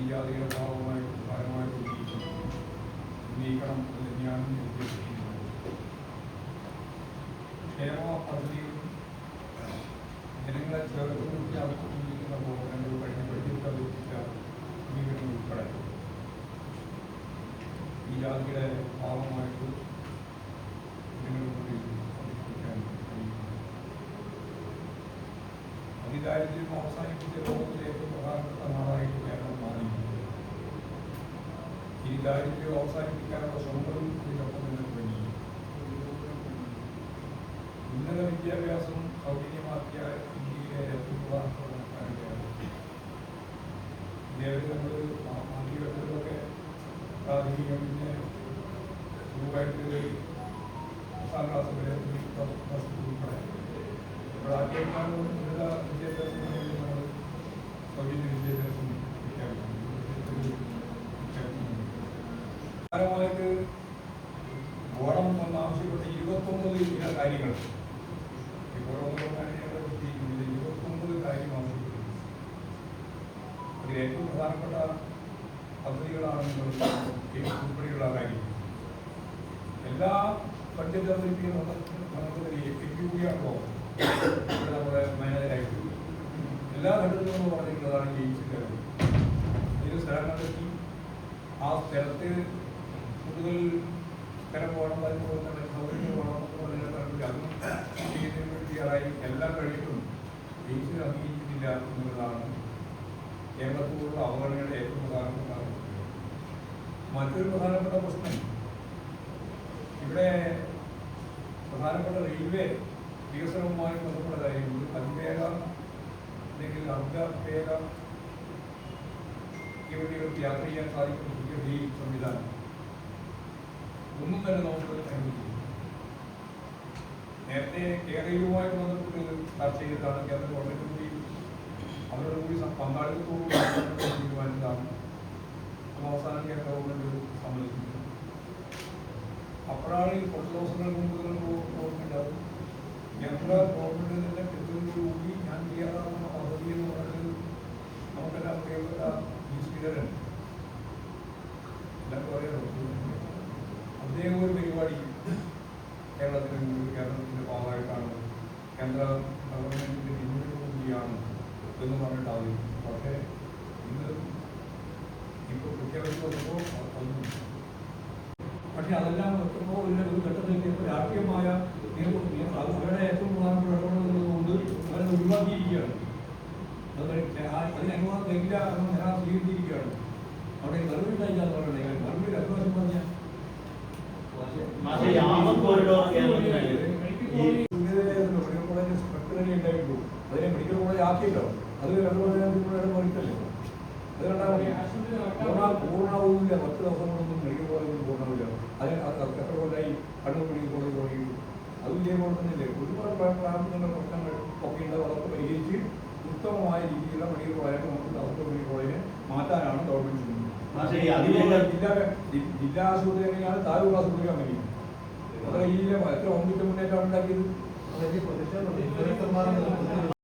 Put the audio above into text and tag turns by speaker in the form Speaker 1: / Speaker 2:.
Speaker 1: ഈ ജാതിയുടെ ഭാഗമായി ഭാഗമായിട്ട് നീക്കണം എന്ന് തന്നെയാണ് നിർദ്ദേശിക്കുന്നത് ക്ഷേമ പദ്ധതിയും ജനങ്ങളെ ചേർത്ത് നിർത്തി അവർക്ക് ചിന്തിക്കുന്ന പ്രവർത്തനങ്ങൾ കഴിഞ്ഞ ബഡ്ജറ്റ് അവതരിപ്പിച്ച ഉൾപ്പെടെ. ഈ ജാതിയുടെ അതിദാരിദ്ര്യം അവസാനിപ്പിച്ച ലോകത്തിലെ ഏറ്റവും പ്രധാനപ്പെട്ട നാടായിട്ട് കേരളം മാറിയിരിക്കുന്നു. ഈ ദാരിദ്ര്യം അവസാനിപ്പിക്കാനുള്ള ശ്രമങ്ങളും ഇതിനൊപ്പം തന്നെ തുടങ്ങി ഉന്നത വിദ്യാഭ്യാസം സൗജന്യമാക്കിയ ഇന്ത്യയിലെ ഏറ്റവും പ്രധാനപ്പെട്ട സംസ്ഥാനമാണ് ഇതേവരെ നമ്മൾ ക്ലാസ് വരെ ഉൾപ്പെടെ ആദ്യമായിട്ടാണ് ഉന്നത വിദ്യാഭ്യാസം നമ്മൾ സൗജന്യ വിദ്യാഭ്യാസം പ്രധാനമായിട്ട് ഓണം എന്ന് ആവശ്യപ്പെട്ട ഇരുപത്തൊമ്പത് ചില കാര്യങ്ങൾ ഇപ്പോൾ പ്രത്യേകിക്കുന്നത് ഇരുപത്തൊമ്പത് കാര്യം ആവശ്യപ്പെട്ടു അതിൽ ഏറ്റവും പ്രധാനപ്പെട്ട പദ്ധതികളാണ് ഉൾപ്പെടെയുള്ള എല്ലാ ബഡ്ജറ്റ് അവതരിപ്പിക്കുന്ന നമുക്ക് എക്സിക്യൂട്ടീവാണല്ലോ ഇവിടെ നമ്മുടെ മാനേജരായിട്ട് എല്ലാ ഘട്ടത്തിലും നമ്മൾ പറഞ്ഞിട്ടുള്ളതാണ് ജയിച്ചിട്ട് അതിൽ സ്ഥലം കണ്ടെത്തി ആ സ്ഥലത്ത് കൂടുതൽ സ്ഥലം പോകണം അതുപോലെ തന്നെ സൗകര്യം പോകണം പറഞ്ഞിട്ട് അതും ചെയ്യുന്നതിന് വേണ്ടിയായി എല്ലാം കഴിഞ്ഞിട്ടും ജയിച്ചിൽ അംഗീകരിക്കുന്നില്ല എന്നുള്ളതാണ് കേരളത്തിലുള്ള അവഗണനയുടെ ഏറ്റവും പ്രധാനപ്പെട്ട. മറ്റൊരു പ്രധാനപ്പെട്ട പ്രശ്നം. ഇവിടെ പ്രധാനപ്പെട്ട റെയിൽവേ വികസനവുമായി ബന്ധപ്പെട്ടതായിരുന്നു അതിവേഗ അല്ലെങ്കിൽ അർദ്ധവേഗ തീവണ്ടികൾക്ക് യാത്ര ചെയ്യാൻ സാധിക്കുന്ന റെയിൽ സംവിധാനം. ഒന്നും തന്നെ നമുക്ക് അനുവദിക്കുന്നു നേരത്തെ കേരളവുമായി ബന്ധപ്പെട്ട് ചർച്ച ചെയ്തതാണ് കേന്ദ്ര ഗവൺമെന്റ് കൂടി അവരുടെ കൂടി പങ്കാളിത്തത്തോടുകൂടി തീരുമാനിച്ചതാണ്. അവസാനം കേന്ദ്ര ഗവൺമെന്റ് സമ്മതിക്കുന്നത് അപ്പോഴാണ് ഈ കുറച്ച് ദിവസങ്ങൾക്ക് മുമ്പ് കേന്ദ്ര ഗവൺമെന്റിന്റെ പിന്തുണയോടുകൂടി ഞാൻ തയ്യാറാകുന്ന പദ്ധതി എന്ന് പറഞ്ഞത് നമുക്കെല്ലാം പ്രിയപ്പെട്ട ഈ ശ്രീധരൻ എല്ലാവർക്കും അറിയാലോ അദ്ദേഹം ഒരു പരിപാടി കേരളത്തിന് കേരളത്തിന്റെ ഭാഗമായിട്ടാണ്. കേന്ദ്ര ഗവൺമെന്റിന്റെ പിന്തുണയോടുകൂടിയാണ് എന്ന് പറഞ്ഞിട്ടാണ്. പക്ഷേ ഇന്ന് ഇപ്പോൾ പ്രഖ്യാപിച്ചു വന്നപ്പോൾ അതൊന്നും പക്ഷെ അതെല്ലാം ഇതിന്റെ ഒരു ഘട്ടത്തിലേക്ക് രാഷ്ട്രീയമായ നിയമ- നിയമ- അത് അവരുടെ ഏറ്റവും പ്രധാനപ്പെട്ട ഇടപെടലുള്ളതുകൊണ്ട് അവരെ ഒഴിവാക്കിയിരിക്കുകയാണ് അത് കഴി- ആ- തരില്ല എന്ന് ഞാൻ സ്വീകരിച്ചിരിക്കുകയാണ്. അവിടെ ഉണ്ടായിക്കാന്ന് പറഞ്ഞിട്ടുണ്ടെങ്കിൽ മറുപടി രണ്ട് പ്രാവശ്യം പറഞ്ഞാൽ മെഡിക്കൽ കോളേജ് സ്ട്രക്ചറലി ഉണ്ടായിട്ടുള്ളൂ അതിനെ മെഡിക്കൽ കോളേജ് ആക്കിയല്ലോ. അത് രണ്ടു കൊല്ലം മറിച്ചല്ലേ അത് കണ്ടാൽ മതി. പൂർണ പൂർണാവില്ല പത്ത് ദിവസം കൊണ്ടൊന്നും മെഡിക്കൽ കോളേജ് പൂർണാവില്ല അതിന് അത് എത്ര കൊല്ലായി? കണ്ണൂർ മെഡിക്കൽ കോളേജ് തുടങ്ങിയിട്ടു. അതും ഇതേപോലെ തന്നെയല്ലേ. ഒരുപാട് പ്ര- പ്രശ്നങ്ങൾ ഒക്കെ ഉണ്ട് അതൊക്കെ പരിഹരിച്ച് ഉത്തമമായ രീതിയിലുള്ള മെഡിക്കൽ കോളേജ് നമുക്ക് അവർക്ക് മെഡിക്കൽ കോളേജിനെ മാറ്റാനാണ് ഗവൺമെന്റ്
Speaker 2: ചെയ്യുന്നത്.
Speaker 1: ജില്ലാ ജില്ലാ ആശുപത്രി എങ്ങനെയാണ് താലൂക്ക് ആശുപത്രി അങ്ങനെ അത്ര ഈ എത്ര ഒന്നിട്ട് മുന്നേറ്റം ഉണ്ടാക്കിയത്?